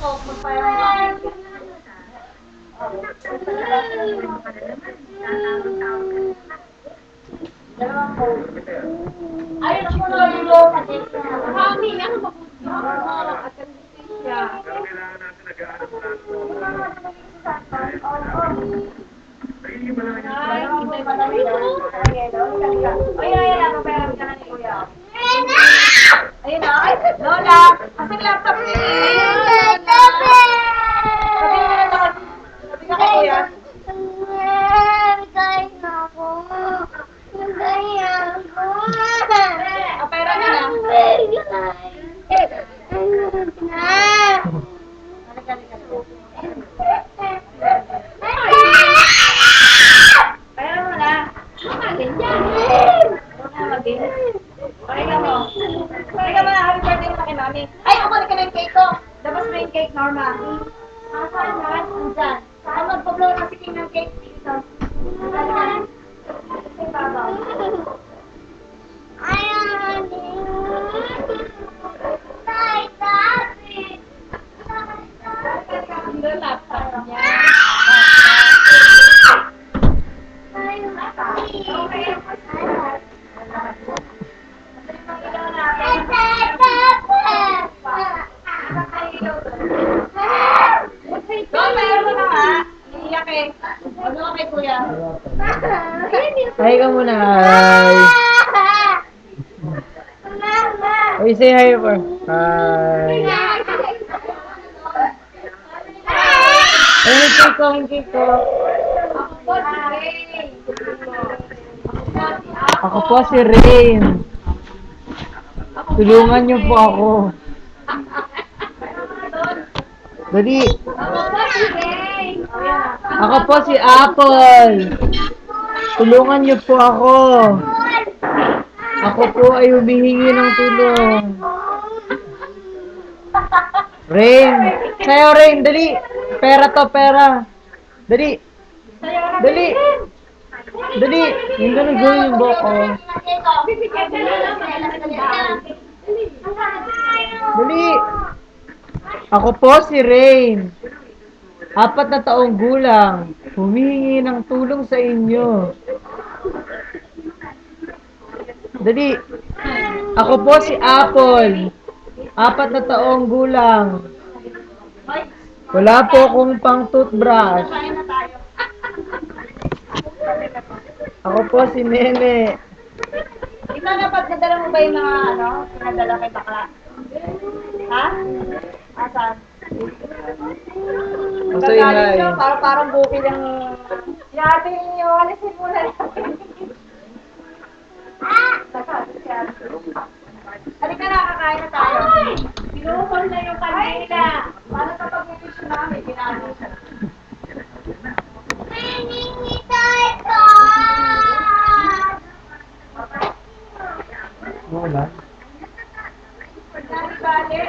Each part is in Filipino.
Magpayang Dalawang Coke. Ayun ako na yung low na din. Mami, ano mabuti mo? At ang siya. Pero kailangan natin na Coke pa lang yun. Ayun, ayun lang, mapayaran ka na ni Kuya. Ayun na, ay, Lola, kasi laptop ni Sabi mo na ako, sabi ka Kuya. Ah, na na. Halika. Pera mo na. Mamalin yan. Huwag na Ay, kukunin ka na yung cake ko. Mo yung cake, Norma. Ah, saan na? Andyan. Saan magpa-blow na si King ng cake Mayroon mo na nga. Iiyak eh. Ano ka kay Kuya? Hi ka muna, hi. Uy, say hi for. Hi. Ay, may cake ko, may cake ko. Ako po si Rain. Tulungan niyo po ako. Dali. Ako po si Apple. Tulungan niyo po ako. Ako po ay humihingi ng tulong. Rain. Sa'yo, Rain. Dali. Pera to, pera. Dali. Dali. Dali. Yung ganun gawin yung buhok ko. Dali. Ako po si Rain. Apat na taong gulang. Humihingi ng tulong sa inyo. Dali. Ako po si Apple. Apat na taong gulang. Wala po akong pang toothbrush. Na. Ako po si Nene. Ikaw dapat nadala mo ba yung mga ano, pinadala kay bakla? Ha? Asan? Basta yun nga eh. Parang parang bukid ang... Ate yung alisin mo na lang. Halika na, kakain na tayo. Pinukol na yung kanila. Paano kapag may wish na, may ginano siya. Wala. Sabi bale,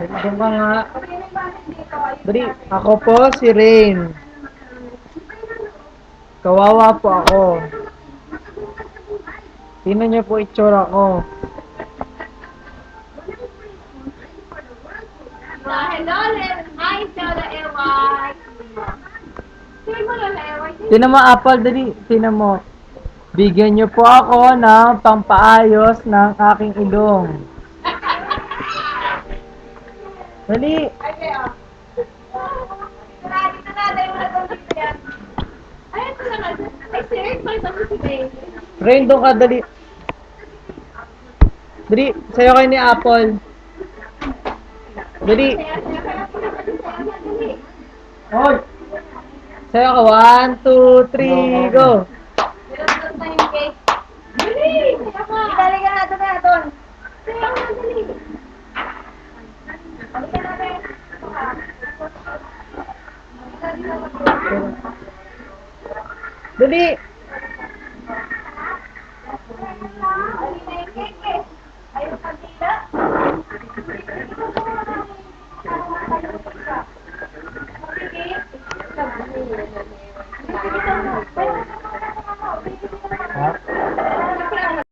Doon ka nga. Dali, ako po si Rain. Kawawa po ako. Tingnan niyo po itsura ko. Hello, Hi, Lola Ewan. Sino mo, Lola? Tingnan mo, Apple, dali. Tingnan mo. Bigyan niyo po ako ng pampaayos ng aking ilong. Mo si Baby. Rain, doon ka, dali. Dali, sa'yo kayo ni Apple. Dali. Hoy! Sa'yo ka, one, two, three, go! Dali! Dali ka na, doon na, doon. Kaya nga, dali. で、Huh?